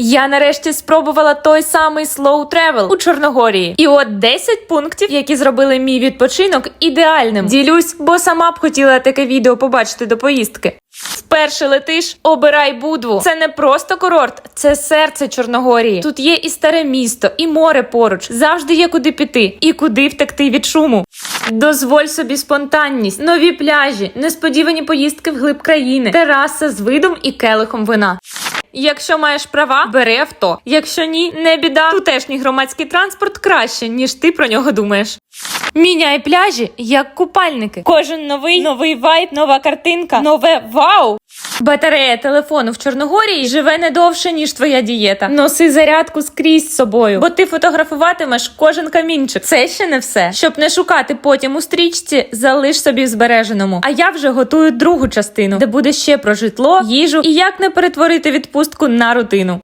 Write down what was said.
Я нарешті спробувала той самий slow travel у Чорногорії. І от 10 пунктів, які зробили мій відпочинок ідеальним. Ділюсь, бо сама б хотіла таке відео побачити до поїздки. Вперше летиш, обирай Будву. Це не просто курорт, це серце Чорногорії. Тут є і старе місто, і море поруч. Завжди є куди піти і куди втекти від шуму. Дозволь собі спонтанність, нові пляжі, несподівані поїздки в глиб країни, тераса з видом і келихом вина. Якщо маєш права, бери авто. Якщо ні, не біда. Тутешній громадський транспорт краще, ніж ти про нього думаєш. Міняй пляжі як купальники. Кожен новий новий вайб, нова картинка, нове вау. Батарея телефону в Чорногорії живе не довше, ніж твоя дієта. Носи зарядку скрізь собою, бо ти фотографуватимеш кожен камінчик. Це ще не все. Щоб не шукати потім у стрічці, залиш собі в збереженому. А я вже готую другу частину, де буде ще про житло, їжу і як не перетворити відпустку на рутину.